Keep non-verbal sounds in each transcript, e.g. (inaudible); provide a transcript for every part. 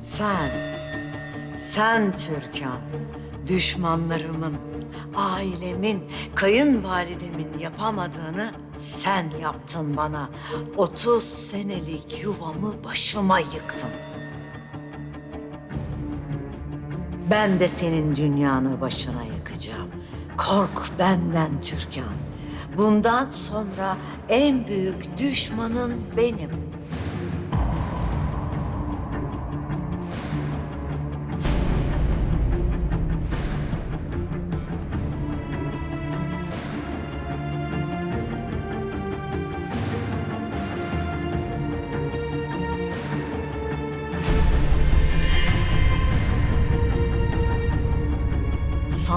Sen, sen Türkan, düşmanlarımın, ailemin, kayınvalidemin yapamadığını sen yaptın bana. 30 senelik yuvamı başıma yıktın. Ben de senin dünyanı başına yakacağım. Kork benden Türkan. Bundan sonra en büyük düşmanın benim.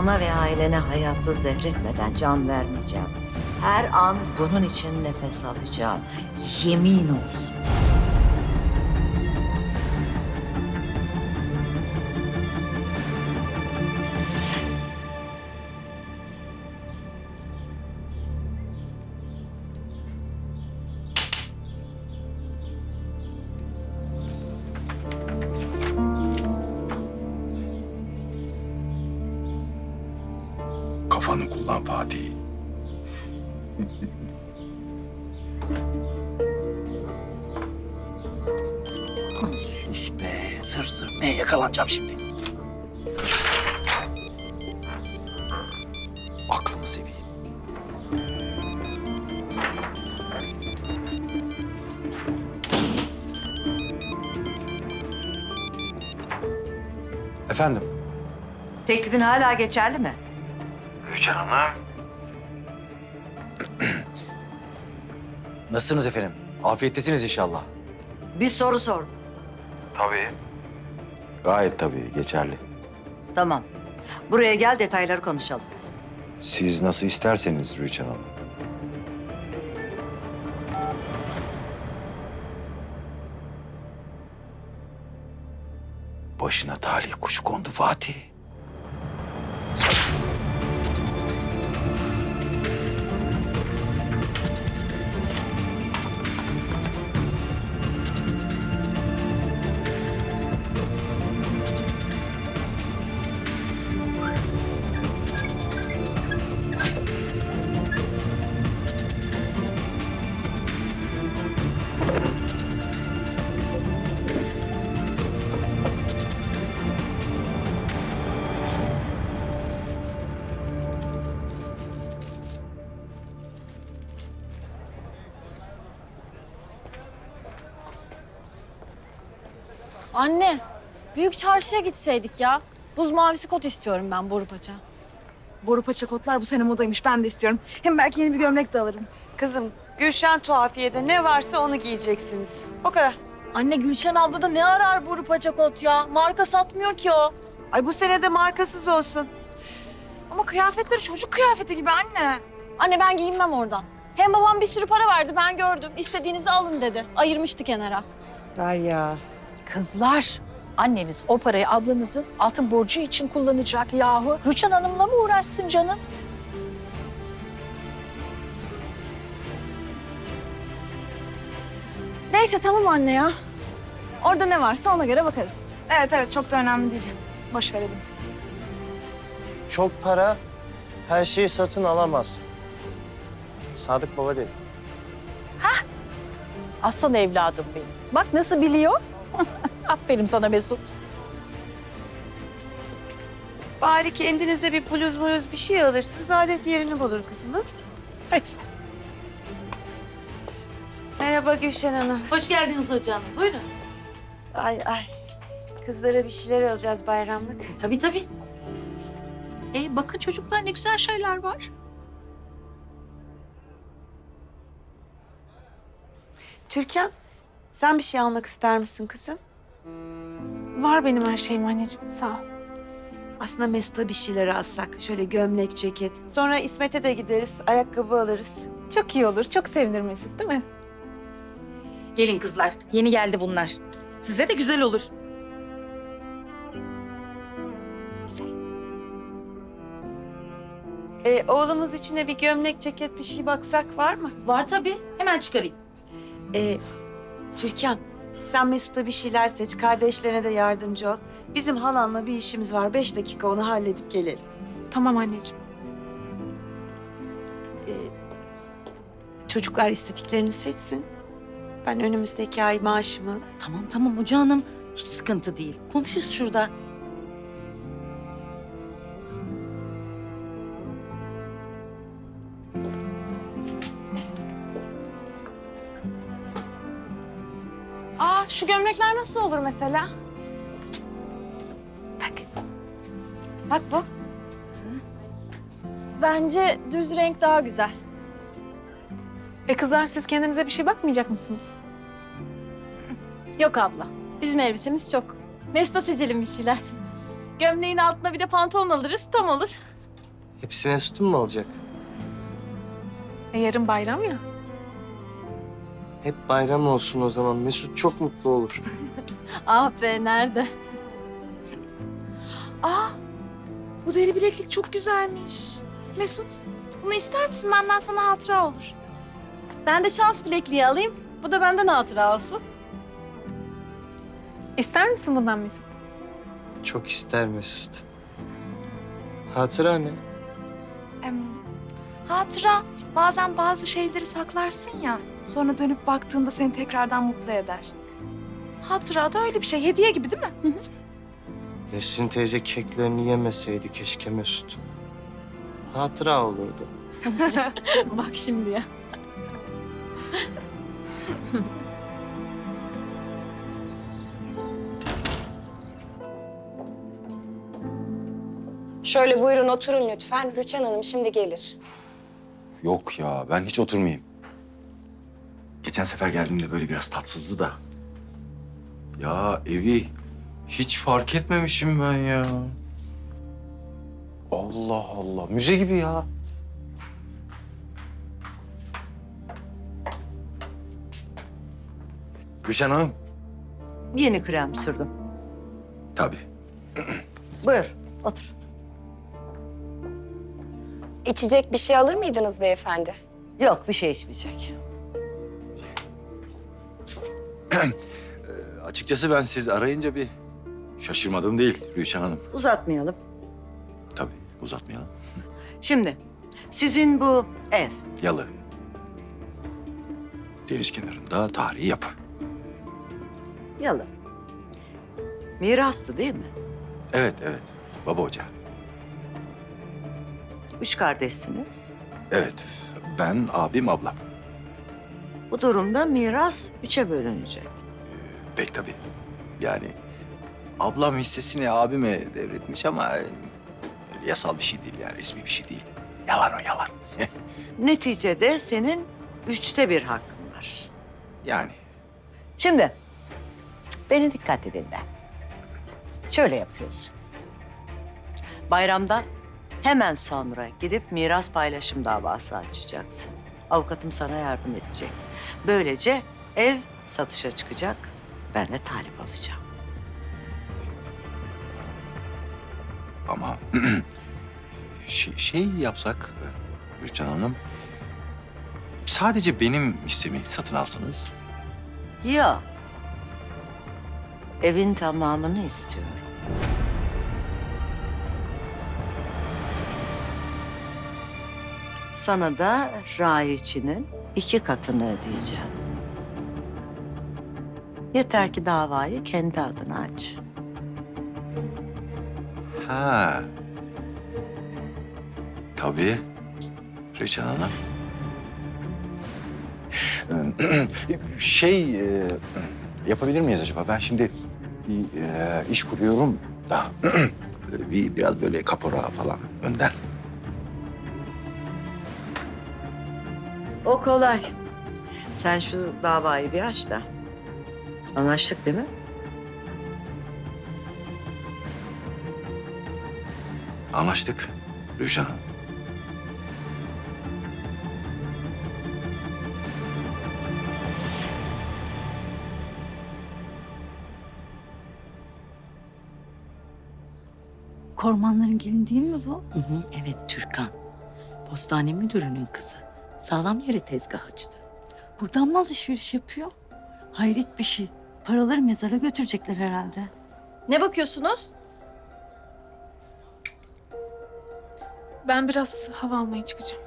Sana ve ailene hayatı zehretmeden can vermeyeceğim. Her an bunun için nefes alacağım. Yemin olsun. Kafanı kullan Fatih. Sus be zır zır. Neye yakalanacağım şimdi? Aklımı seveyim. Efendim? Teklifin hala geçerli mi? Rüçhan Hanım. (clears throat) Nasılsınız efendim? Afiyettesiniz inşallah. Bir soru sordum. Tabii. Gayet tabii, geçerli. Tamam. Buraya gel detayları konuşalım. Siz nasıl isterseniz Rüçhan Hanım. Başına talih kuşu kondu Fatih. Anne, büyük çarşıya gitseydik ya. Buz mavisi kot istiyorum ben boru paça. Boru paça kotlar bu sene modaymış. Ben de istiyorum. Hem belki yeni bir gömlek de alırım. Kızım Gülşen tuhafiyede ne varsa onu giyeceksiniz. O kadar. Anne Gülşen abla da ne arar boru paça kot ya? Marka satmıyor ki o. Ay bu sene de markasız olsun. Ama kıyafetleri çocuk kıyafeti gibi anne. Anne ben giyinmem oradan. Hem babam bir sürü para verdi ben gördüm. İstediğinizi alın dedi. Ayırmıştı kenara. Derya. Kızlar, anneniz o parayı ablanızın altın borcu için kullanacak yahu. Rüçhan Hanım'la mı uğraşsın canım? Neyse tamam anne ya. Orada ne varsa ona göre bakarız. Evet evet çok da önemli değil. Boş verelim. Çok para her şeyi satın alamaz. Sadık Baba dedi. Aslan evladım benim. Bak nasıl biliyor. (laughs) Aferin sana Mesut. Bari kendinize bir bluz bluz bir şey alırsınız. Adet yerini bulur kızım. ha? Hadi. Merhaba Gülşen Hanım. Hoş geldiniz hocam. Buyurun. Ay ay. Kızlara bir şeyler alacağız bayramlık. Tabii tabii. E bakın çocuklar ne güzel şeyler var. Türkan sen bir şey almak ister misin kızım? Var benim her şeyim anneciğim sağ ol. Aslında Mesut'a bir şeyler alsak. Şöyle gömlek, ceket. Sonra İsmet'e de gideriz. Ayakkabı alırız. Çok iyi olur. Çok sevinir Mesut değil mi? Gelin kızlar. Yeni geldi bunlar. Size de güzel olur. Ee, oğlumuz için de bir gömlek, ceket bir şey baksak var mı? Var tabii. Hemen çıkarayım. Ee, Türkan, Sen Mesut'a bir şeyler seç, kardeşlerine de yardımcı ol. Bizim halanla bir işimiz var. Beş dakika onu halledip gelelim. Tamam anneciğim. Çocuklar istediklerini seçsin. Ben önümüzdeki ay maaşımı Tamam tamam Hoca Hanım. Hiç sıkıntı değil. Komşuyuz şurada. Şu gömlekler nasıl olur mesela? Bak. Bak bu. Bence düz renk daha güzel. E kızlar siz kendinize bir şey bakmayacak mısınız? Yok abla. Bizim elbisemiz çok. Mesut'a seçelim bir şeyler. Gömleğin altına bir de pantolon alırız. Tam olur. Hepsi Mesut'un mu alacak? E yarın bayram ya. Hep bayram olsun o zaman. Mesut çok mutlu olur. (laughs) Ah be nerede? Aa bu deri bileklik çok güzelmiş. Mesut bunu ister misin? Benden sana hatıra olur. Ben de şans bilekliği alayım. Bu da benden hatıra olsun. İster misin bundan Mesut? Çok ister Mesut. Hatıra ne? Em, hatıra bazen bazı şeyleri saklarsın ya. Sonra dönüp baktığında seni tekrardan mutlu eder. Hatıra da öyle bir şey. Hediye gibi değil mi? Nesrin teyze keklerini yemeseydi keşke Mesut. Hatıra olurdu. (laughs) Bak şimdi ya. Şöyle buyurun oturun lütfen. Rüçhan Hanım şimdi gelir. Yok ya ben hiç oturmayayım. Geçen sefer geldiğimde böyle biraz tatsızdı da. Ya evi hiç fark etmemişim ben ya. Allah Allah müze gibi ya. Rüşen Hanım. Yeni krem sürdüm. Tabii. Buyur, otur. İçecek bir şey alır mıydınız beyefendi? Yok, bir şey içmeyecek. (clears throat) Açıkçası ben siz arayınca bir şaşırmadım değil Rüçhan Hanım. Uzatmayalım. Tabii uzatmayalım. Şimdi, sizin bu ev, Yalı. Deniz kenarında tarihi yapı. yalı. Mirastı değil mi? Evet evet. Baba ocağı. Üç kardeşsiniz. Evet. Ben, abim, ablam. Bu durumda miras üçe bölünecek. Pek tabii. Yani ablam hissesini abime devretmiş ama e, yasal bir şey değil yani resmi bir şey değil. Yalan o yalan. (laughs) Neticede senin üçte bir hakkın var. Yani Şimdi cık, beni dikkat edin de. Şöyle yapıyorsun. Bayramdan hemen sonra gidip miras paylaşım davası açacaksın. Avukatım sana yardım edecek. Böylece ev satışa çıkacak. Ben de talip alacağım. ama (clears throat) şey, şey yapsak e, Rüçhan Hanım sadece benim hissemi satın alsanız. Ya evin tamamını istiyorum. Sana da rayiçinin iki katını ödeyeceğim. Yeter ki davayı kendi adına aç. Ha. Tabii. Rüçhan Hanım. (clears throat) Şey e, yapabilir miyiz acaba? Ben şimdi bir e, iş kuruyorum da (clears throat) bir biraz böyle kapora falan önden. O kolay. Sen şu davayı bir aç da. Anlaştık değil mi? Anlaştık Hanım. Kormanların gelin değil mi bu? Hı hı, evet Türkan. Postane müdürünün kızı. Sağlam yere tezgah açtı. Buradan mı alışveriş yapıyor? Hayret bir şey. Paraları mezara götürecekler herhalde. Ne bakıyorsunuz? Ben biraz hava almaya çıkacağım.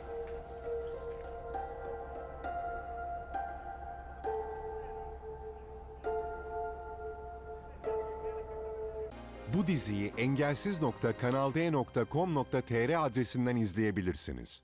Bu diziyi engelsiz.kanalde.com.tr adresinden izleyebilirsiniz.